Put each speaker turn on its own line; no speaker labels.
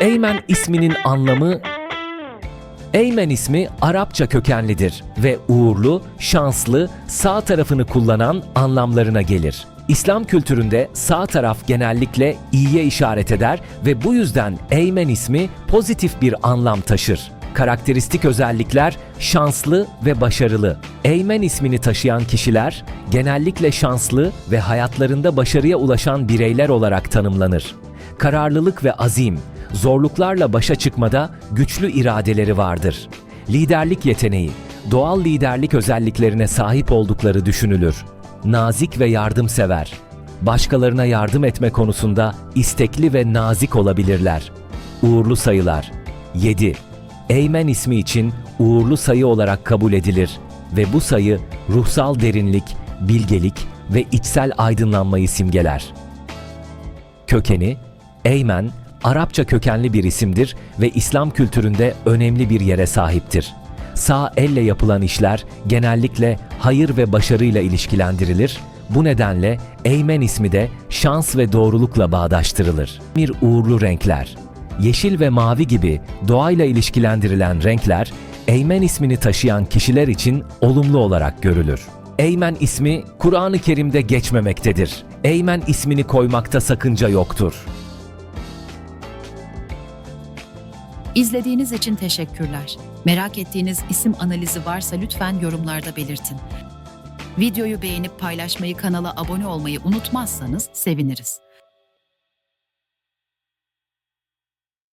Eymen isminin anlamı Eymen ismi Arapça kökenlidir ve uğurlu, şanslı, sağ tarafını kullanan anlamlarına gelir. İslam kültüründe sağ taraf genellikle iyiye işaret eder ve bu yüzden Eymen ismi pozitif bir anlam taşır. Karakteristik özellikler şanslı ve başarılı. Eymen ismini taşıyan kişiler genellikle şanslı ve hayatlarında başarıya ulaşan bireyler olarak tanımlanır. Kararlılık ve azim, zorluklarla başa çıkmada güçlü iradeleri vardır. Liderlik yeteneği, doğal liderlik özelliklerine sahip oldukları düşünülür. Nazik ve yardımsever. Başkalarına yardım etme konusunda istekli ve nazik olabilirler. Uğurlu sayılar 7. Eymen ismi için uğurlu sayı olarak kabul edilir ve bu sayı ruhsal derinlik, bilgelik ve içsel aydınlanmayı simgeler. Kökeni, Eymen, Arapça kökenli bir isimdir ve İslam kültüründe önemli bir yere sahiptir. Sağ elle yapılan işler genellikle hayır ve başarıyla ilişkilendirilir. Bu nedenle Eymen ismi de şans ve doğrulukla bağdaştırılır. Bir uğurlu renkler. Yeşil ve mavi gibi doğayla ilişkilendirilen renkler, Eymen ismini taşıyan kişiler için olumlu olarak görülür. Eymen ismi Kur'an-ı Kerim'de geçmemektedir. Eymen ismini koymakta sakınca yoktur.
İzlediğiniz için teşekkürler. Merak ettiğiniz isim analizi varsa lütfen yorumlarda belirtin. Videoyu beğenip paylaşmayı, kanala abone olmayı unutmazsanız seviniriz.